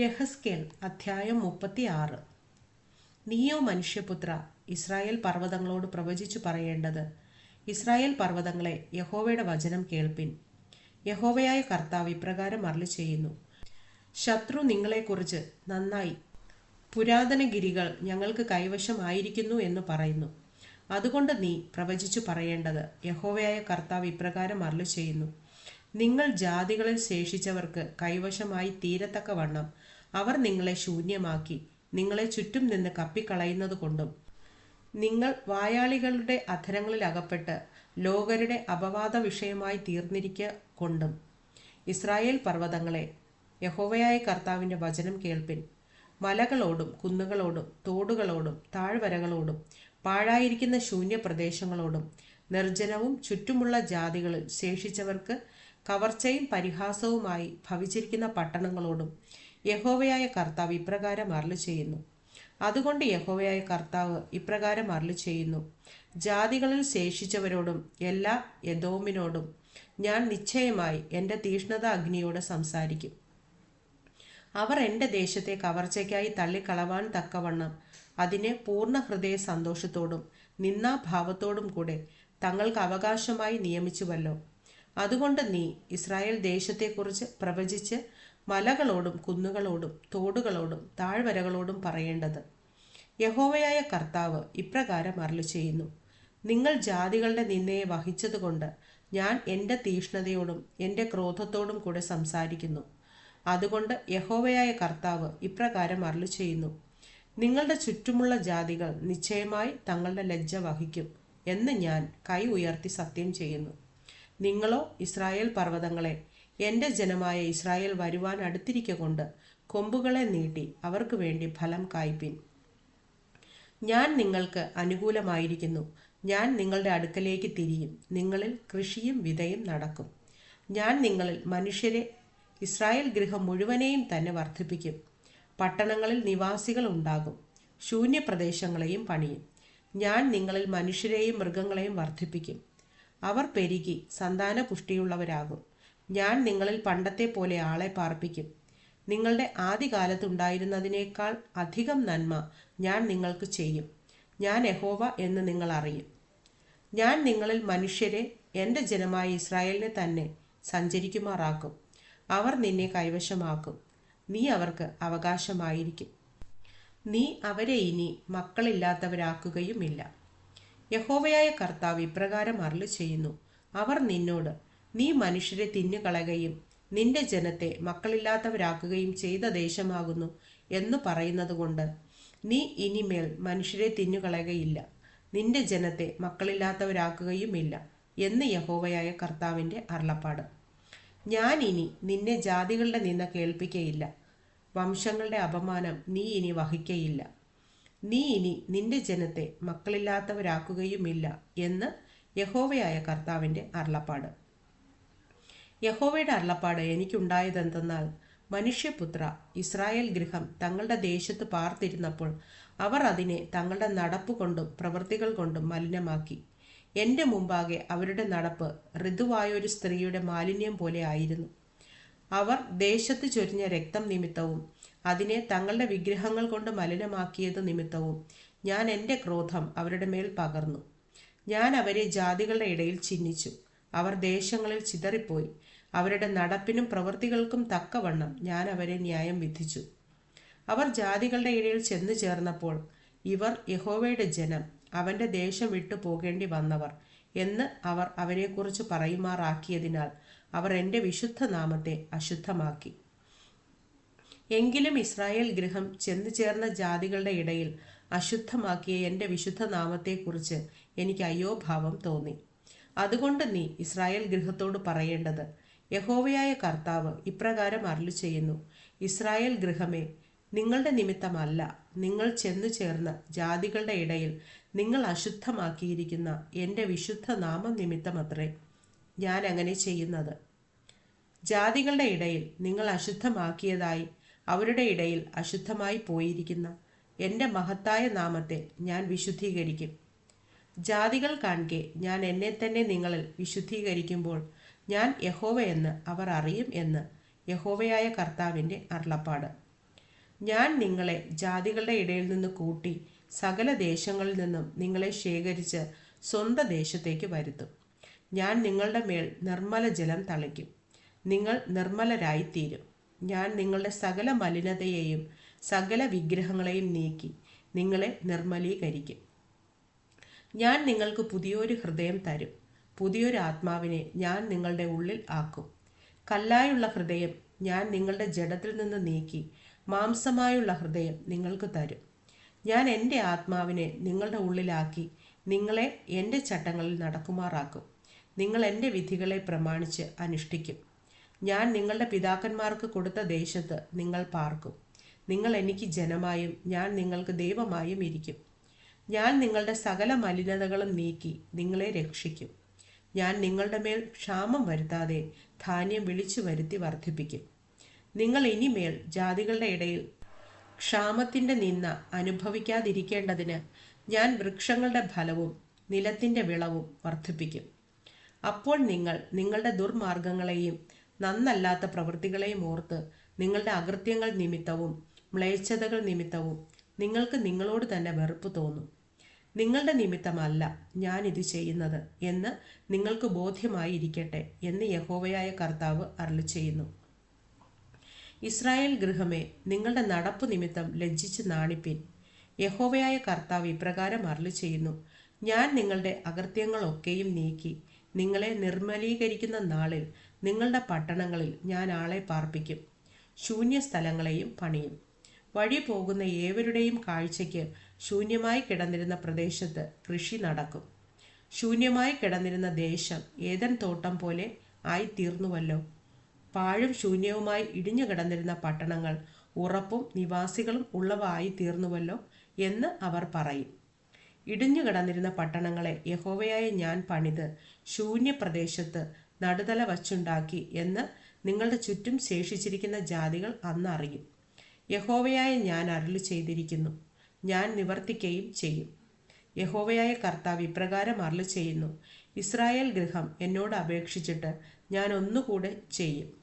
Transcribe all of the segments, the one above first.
യഹസ്കേൽ അധ്യായം മുപ്പത്തിയാറ്. നീയോ മനുഷ്യപുത്ര ഇസ്രായേൽ പർവതങ്ങളോട് പ്രവചിച്ചു പറയേണ്ടത്. ഇസ്രായേൽ പർവതങ്ങളെ യഹോവയുടെ വചനം കേൾപ്പിൻ. യഹോവയായ കർത്താവ് ഇപ്രകാരം അരളി ചെയ്യുന്നു ശത്രു നിങ്ങളെക്കുറിച്ച് നന്നായി. പുരാതന ഗിരികൾ ഞങ്ങൾക്ക് കൈവശമായിരിക്കുന്നു എന്ന് പറയുന്നു. അതുകൊണ്ട് നീ പ്രവചിച്ചു പറയേണ്ടത്. യഹോവയായ കർത്താവ് ഇപ്രകാരം അരളി ചെയ്യുന്നു നിങ്ങൾ ജാതികളിൽ ശേഷിച്ചവർക്ക് കൈവശമായി തീരത്തക്കവണ്ണം അവർ നിങ്ങളെ ശൂന്യമാക്കി നിങ്ങളെ ചുറ്റും നിന്ന് കപ്പിക്കളയുന്നത് കൊണ്ടും നിങ്ങൾ വായാളികളുടെ അധരങ്ങളിൽ അകപ്പെട്ട് ലോകരുടെ അപവാദ വിഷയമായി തീർന്നിരിക്കുക കൊണ്ടും. ഇസ്രായേൽ പർവതങ്ങളെ യഹോവയായ കർത്താവിന്റെ വചനം കേൾപ്പിൻ. മലകളോടും കുന്നുകളോടും തോടുകളോടും താഴ്വരകളോടും പാഴായിരിക്കുന്ന ശൂന്യപ്രദേശങ്ങളോടും നിർജനവും ചുറ്റുമുള്ള ജാതികളിൽ ശേഷിച്ചവർക്ക് കവർച്ചയും പരിഹാസവുമായി ഭവിച്ചിരിക്കുന്ന പട്ടണങ്ങളോടും യഹോവയായ കർത്താവ് ഇപ്രകാരം അരളി ചെയ്യുന്നു. അതുകൊണ്ട് യഹോവയായ കർത്താവ് ഇപ്രകാരം അരളി ചെയ്യുന്നു. ജാതികളിൽ ശേഷിച്ചവരോടും എല്ലാ യദോമിനോടും ഞാൻ നിശ്ചയമായി എന്റെ തീഷ്ണത അഗ്നിയോട് സംസാരിക്കും. അവർ എന്റെ ദേശത്തെ കവർച്ചയ്ക്കായി തള്ളിക്കളവാൻ തക്കവണ്ണം അതിനെ പൂർണ ഹൃദയ സന്തോഷത്തോടും നിന്നാഭാവത്തോടും കൂടെ തങ്ങൾക്ക് അവകാശമായി നിയമിച്ചുവല്ലോ. അതുകൊണ്ട് നീ ഇസ്രായേൽ ദേശത്തെക്കുറിച്ച് പ്രവചിച്ച് മലകളോടും കുന്നുകളോടും തോടുകളോടും താഴ്വരകളോടും പറയേണ്ടത്. യഹോവയായ കർത്താവ് ഇപ്രകാരം അരളി ചെയ്യുന്നു നിങ്ങൾ ജാതികളുടെ നിന്നയെ വഹിച്ചതുകൊണ്ട് ഞാൻ എന്റെ തീഷ്ണതയോടും എന്റെ ക്രോധത്തോടും കൂടെ സംസാരിക്കുന്നു. അതുകൊണ്ട് യഹോവയായ കർത്താവ് ഇപ്രകാരം അരളി ചെയ്യുന്നു നിങ്ങളുടെ ചുറ്റുമുള്ള ജാതികൾ നിശ്ചയമായി തങ്ങളുടെ ലജ്ജ വഹിക്കും എന്ന് ഞാൻ കൈ ഉയർത്തി സത്യം ചെയ്യുന്നു. നിങ്ങളോ ഇസ്രായേൽ പർവതങ്ങളെ എന്റെ ജനമായ ഇസ്രായേൽ വരുവാൻ അടുത്തിരിക്ക കൊണ്ട് കൊമ്പുകളെ നീട്ടി അവർക്ക് വേണ്ടി ഫലം കായ്പിൻ. ഞാൻ നിങ്ങൾക്ക് അനുകൂലമായിരിക്കുന്നു. ഞാൻ നിങ്ങളുടെ അടുക്കലേക്ക് തിരിയും. നിങ്ങളിൽ കൃഷിയും വിതയും നടക്കും. ഞാൻ നിങ്ങളിൽ മനുഷ്യരെ ഇസ്രായേൽ ഗൃഹം മുഴുവനെയും തന്നെ വർദ്ധിപ്പിക്കും. പട്ടണങ്ങളിൽ നിവാസികൾ ഉണ്ടാകും. ശൂന്യപ്രദേശങ്ങളെയും പണിയും. ഞാൻ നിങ്ങളിൽ മനുഷ്യരെയും മൃഗങ്ങളെയും വർദ്ധിപ്പിക്കും. അവർ പെരുകി സന്താന പുഷ്ടിയുള്ളവരാകും ഞാൻ നിങ്ങളിൽ പണ്ടത്തെ പോലെ ആളെ പാർപ്പിക്കും. നിങ്ങളുടെ ആദ്യകാലത്തുണ്ടായിരുന്നതിനേക്കാൾ അധികം നന്മ ഞാൻ നിങ്ങൾക്ക് ചെയ്യും. ഞാൻ യഹോവ എന്ന് നിങ്ങൾ അറിയും. ഞാൻ നിങ്ങളിൽ മനുഷ്യരെ എന്റെ ജനമായ ഇസ്രായേലിനെ തന്നെ സഞ്ചരിക്കുമാറാക്കും. അവർ നിന്നെ കൈവശമാക്കും. നീ അവർക്ക് അവകാശമായിരിക്കും. നീ അവരെ ഇനി മക്കളില്ലാത്തവരാക്കുകയുമില്ല. യഹോവയായ കർത്താവ് ഇപ്രകാരം അരളി ചെയ്യുന്നു. അവർ നിന്നോട് നീ മനുഷ്യരെ തിന്നുകളയുകയും നിന്റെ ജനത്തെ മക്കളില്ലാത്തവരാക്കുകയും ചെയ്ത ദേശമാകുന്നു എന്ന് പറയുന്നത് കൊണ്ട് നീ ഇനിമേൽ മനുഷ്യരെ തിന്നുകളയുകയില്ല നിന്റെ ജനത്തെ മക്കളില്ലാത്തവരാക്കുകയുമില്ല എന്ന് യഹോവയായ കർത്താവിന്റെ അരുളപ്പാട്. ഞാൻ ഇനി നിന്നെ ജാതികളുടെ നിന്ന കേൾപ്പിക്കയില്ല വംശങ്ങളുടെ അപമാനം നീ ഇനി വഹിക്കയില്ല നീ ഇനി നിന്റെ ജനത്തെ മക്കളില്ലാത്തവരാക്കുകയുമില്ല എന്ന് യഹോവയായ കർത്താവിന്റെ അരുളപ്പാട്. യഹോവയുടെ അരുളപ്പാട് എനിക്കുണ്ടായതെന്തെന്നാൽ മനുഷ്യപുത്ര ഇസ്രായേൽ ഗൃഹം തങ്ങളുടെ ദേശത്ത് പാർത്തിരുന്നപ്പോൾ അവർ അതിനെ തങ്ങളുടെ നടപ്പ് കൊണ്ടും പ്രവൃത്തികൾ കൊണ്ടും മലിനമാക്കി. എന്റെ മുമ്പാകെ അവരുടെ നടപ്പ് ഋതുവായൊരു സ്ത്രീയുടെ മാലിന്യം പോലെ ആയിരുന്നു. അവർ ദേശത്ത് ചൊരിഞ്ഞ രക്തം നിമിത്തവും അതിനെ തങ്ങളുടെ വിഗ്രഹങ്ങൾ കൊണ്ട് മലിനമാക്കിയത് നിമിത്തവും ഞാൻ എന്റെ ക്രോധം അവരുടെ മേൽ പകർന്നു. ഞാൻ അവരെ ജാതികളുടെ ഇടയിൽ ചിഹ്നിച്ചു അവർ ദേശങ്ങളിൽ ചിതറിപ്പോയി. അവരുടെ നടപ്പിനും പ്രവൃത്തികൾക്കും തക്കവണ്ണം ഞാൻ അവരെ ന്യായം വിധിച്ചു. അവർ ജാതികളുടെ ഇടയിൽ ചെന്നു ചേർന്നപ്പോൾ ഇവർ യഹോവയുടെ ജനം അവന്റെ ദേശം വിട്ടു പോകേണ്ടി വന്നവർ എന്ന് അവർ അവരെക്കുറിച്ച് പറയുമാറാക്കിയതിനാൽ അവർ എന്റെ വിശുദ്ധ നാമത്തെ അശുദ്ധമാക്കി. എങ്കിലും ഇസ്രായേൽ ഗൃഹം ചെന്നു ചേർന്ന ജാതികളുടെ ഇടയിൽ അശുദ്ധമാക്കിയ എന്റെ വിശുദ്ധ നാമത്തെക്കുറിച്ച് എനിക്ക് അയ്യോഭാവം തോന്നി. അതുകൊണ്ട് നീ ഇസ്രായേൽ ഗൃഹത്തോട് പറയേണ്ടത് യഹോവയായ കർത്താവ് ഇപ്രകാരം അരുളി ചെയ്യുന്നു ഇസ്രായേൽ ഗൃഹമേ നിങ്ങളുടെ നിമിത്തമല്ല നിങ്ങൾ ചെന്നു ചേർന്ന ജാതികളുടെ ഇടയിൽ നിങ്ങൾ അശുദ്ധമാക്കിയിരിക്കുന്ന എന്റെ വിശുദ്ധ നാമം നിമിത്തമത്രേ ഞാൻ അങ്ങനെ ചെയ്യുന്നത്. ജാതികളുടെ ഇടയിൽ നിങ്ങൾ അശുദ്ധമാക്കിയതായി അവരുടെ ഇടയിൽ അശുദ്ധമായി പോയിരിക്കുന്ന എന്റെ മഹത്തായ നാമത്തെ ഞാൻ വിശുദ്ധീകരിക്കും. ജാതികൾ കാണിക്കെ ഞാൻ എന്നെ തന്നെ നിങ്ങളിൽ വിശുദ്ധീകരിക്കുമ്പോൾ ഞാൻ യഹോവയെന്ന് അവർ അറിയും എന്ന് യഹോവയായ കർത്താവിന്റെ അരുളപ്പാട്. ഞാൻ നിങ്ങളെ ജാതികളുടെ ഇടയിൽ നിന്ന് കൂട്ടി സകല ദേശങ്ങളിൽ നിന്നും നിങ്ങളെ ശേഖരിച്ച് സ്വന്തം ദേശത്തേക്ക് വരുത്തും. ഞാൻ നിങ്ങളുടെ മേൽ നിർമ്മല ജലം തളിക്കും. നിങ്ങൾ നിർമ്മലരായിത്തീരും. ഞാൻ നിങ്ങളുടെ സകല മലിനതയെയും സകല വിഗ്രഹങ്ങളെയും നീക്കി നിങ്ങളെ നിർമ്മലീകരിക്കും. ഞാൻ നിങ്ങൾക്ക് പുതിയൊരു ഹൃദയം തരും. പുതിയൊരു ആത്മാവിനെ ഞാൻ നിങ്ങളുടെ ഉള്ളിൽ ആക്കും. കല്ലായുള്ള ഹൃദയം ഞാൻ നിങ്ങളുടെ ജഡത്തിൽ നിന്ന് നീക്കി മാംസമായുള്ള ഹൃദയം നിങ്ങൾക്ക് തരും. ഞാൻ എന്റെ ആത്മാവിനെ നിങ്ങളുടെ ഉള്ളിലാക്കി നിങ്ങളെ എന്റെ ചട്ടങ്ങളിൽ നടക്കുമാറാക്കും. നിങ്ങൾ എന്റെ വിധികളെ പ്രമാണിച്ച് അനുഷ്ഠിക്കും. ഞാൻ നിങ്ങളുടെ പിതാക്കന്മാർക്ക് കൊടുത്ത ദേശത്ത് നിങ്ങൾ പാർക്കും. നിങ്ങൾ എനിക്ക് ജനമായും ഞാൻ നിങ്ങൾക്ക് ദൈവമായും ഇരിക്കും. ഞാൻ നിങ്ങളുടെ സകല മലിനതകളും നീക്കി നിങ്ങളെ രക്ഷിക്കും. ഞാൻ നിങ്ങളുടെ മേൽ ക്ഷാമം വരുത്താതെ ധാന്യം വിളിച്ചു വരുത്തി വർദ്ധിപ്പിക്കും. നിങ്ങൾ ഇനിമേൽ ജാതികളുടെ ഇടയിൽ ക്ഷാമത്തിന്റെ നിന്ന അനുഭവിക്കാതിരിക്കേണ്ടതിന് ഞാൻ വൃക്ഷങ്ങളുടെ ഫലവും നിലത്തിന്റെ വിളവും വർദ്ധിപ്പിക്കും. അപ്പോൾ നിങ്ങൾ നിങ്ങളുടെ ദുർമാർഗങ്ങളെയും നന്നല്ലാത്ത പ്രവൃത്തികളെയും ഓർത്ത് നിങ്ങളുടെ അകൃത്യങ്ങൾ നിമിത്തവും മ്ലേച്ഛതകൾ നിമിത്തവും നിങ്ങൾക്ക് നിങ്ങളോട് തന്നെ വെറുപ്പ് തോന്നും. നിങ്ങളുടെ നിമിത്തമല്ല ഞാൻ ഇത് ചെയ്യുന്നത് എന്ന് നിങ്ങൾക്ക് ബോധ്യമായിരിക്കട്ടെ എന്ന് യഹോവയായ കർത്താവ് അരളി ചെയ്യുന്നു ഇസ്രായേൽ ഗൃഹമേ നിങ്ങളുടെ നടപ്പ് നിമിത്തം ലജ്ജിച്ച് നാണിപ്പിൻ. യഹോവയായ കർത്താവ് ഇപ്രകാരം അരളി ചെയ്യുന്നു ഞാൻ നിങ്ങളുടെ അകൃത്യങ്ങളൊക്കെയും നീക്കി. നിങ്ങളെ നിർമ്മലീകരിക്കുന്ന നാളിൽ നിങ്ങളുടെ പട്ടണങ്ങളിൽ ഞാൻ ആളെ പാർപ്പിക്കും. ശൂന്യ സ്ഥലങ്ങളെയും പണിയും. വഴി പോകുന്ന ഏവരുടെയും കാഴ്ചയ്ക്ക് ശൂന്യമായി കിടന്നിരുന്ന പ്രദേശത്ത് കൃഷി നടക്കും. ശൂന്യമായി കിടന്നിരുന്ന ദേശം ഏതൻ തോട്ടം പോലെ ആയി തീർന്നുവല്ലോ പാഴും ശൂന്യവുമായി ഇടിഞ്ഞു കിടന്നിരുന്ന പട്ടണങ്ങൾ ഉറപ്പും നിവാസികളും ഉള്ളവായി തീർന്നുവല്ലോ എന്ന് അവർ പറയും. ഇടിഞ്ഞു കിടന്നിരുന്ന പട്ടണങ്ങളെ യഹോവയായ ഞാൻ പണിത് ശൂന്യ പ്രദേശത്ത് നടുതല വച്ചുണ്ടാക്കി എന്ന് നിങ്ങളുടെ ചുറ്റും ശേഷിച്ചിരിക്കുന്ന ജാതികൾ അന്നറിയും യഹോവയായ ഞാൻ അരുളി ചെയ്തിരിക്കുന്നു. ഞാൻ നിവർത്തിക്കുകയും ചെയ്യും. യഹോവയായ കർത്താവ് ഇപ്രകാരം അരുളി ചെയ്യുന്നു. ഇസ്രായേൽ ഗൃഹം എന്നോട് അപേക്ഷിച്ചിട്ട് ഞാൻ ഒന്നുകൂടെ ചെയ്യും.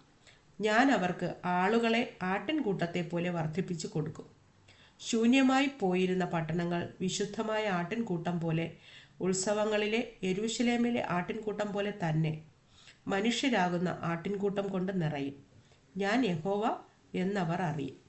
ഞാൻ അവർക്ക് ആളുകളെ ആട്ടിൻകൂട്ടത്തെ പോലെ വർദ്ധിപ്പിച്ചു കൊടുക്കും. ശൂന്യമായി പോയിരുന്ന പട്ടണങ്ങൾ വിശുദ്ധമായ ആട്ടിൻകൂട്ടം പോലെ ഉത്സവങ്ങളിലെ യെരൂശലേമിലെ ആട്ടിൻകൂട്ടം പോലെ തന്നെ മനുഷ്യരാകുന്ന ആട്ടിൻകൂട്ടം കൊണ്ട് നിറയും. ഞാൻ യഹോവ എന്നവർ അറിയും.